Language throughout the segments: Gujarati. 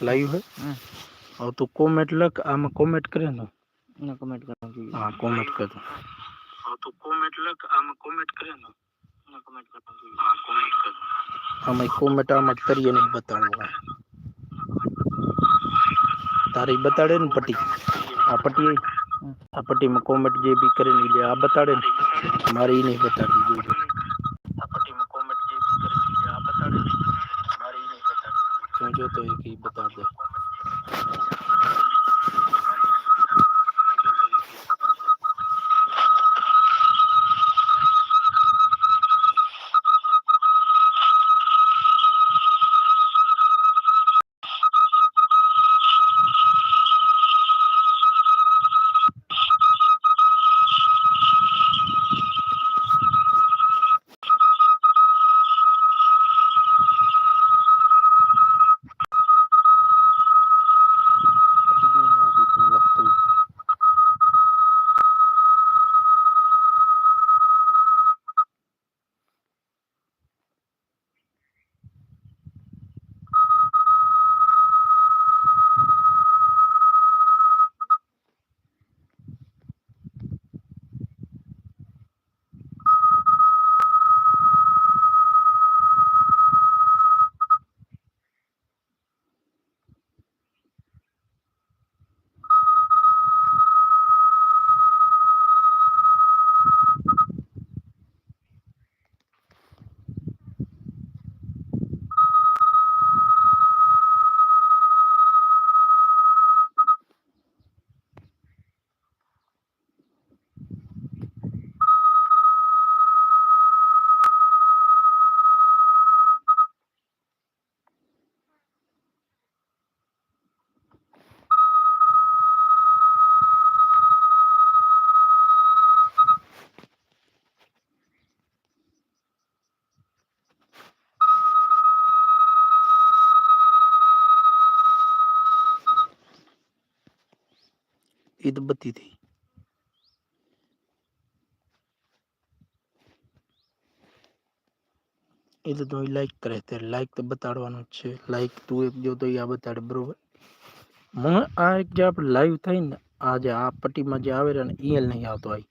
લાઈવ હે? હમ. હવે તું કોમેન્ટ લખ આમાં કોમેન્ટ કરે ને. ના કમેન્ટ કરવાનું જોઈએ. હા કોમેન્ટ કર. હવે તું કોમેન્ટ લખ આમાં કોમેન્ટ કરે ને. ના કમેન્ટ કરવાનું જોઈએ. હા કોમેન્ટ કર. આમાં કોમેન્ટ આમાં કરીએ નહીં બતાડવું કાંઈ તારી બતાડે ને પટ્ટી? આ પટ્ટી આ પટ્ટીમાં કોમેન્ટ જે બી કરેલી છે આ બતાડે ને મારે એ નહીં બતાડવી જોઈએ. ઈ તો બતી થઈ એ તો તું લાઈક કરે ત્યારે લાઈક તો બતાડવાનું જ છે લાઈક તું એક જો તો ઈ આ બતાડે બરોબર મને આ એક જે આપણે લાઈવ થઈ ને આ જે આ પટ્ટીમાં જે આવે છે ને ઈ નહીં આવતો આઈ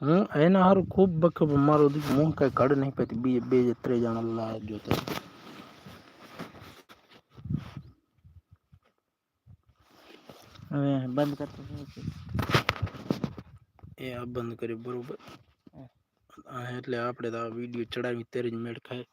હું એના હારું ખૂબ બખબ મારો દી હું કઈ કડ નહીં પેતી બે બે જે ત્રણ જણા લાય જોતા હવે બંધ કરતો એ આ બંધ કર્યો બરોબર. એટલે આપણે તો આ વીડિયો ચડાવી ત્યારે જ મેળ ખાય.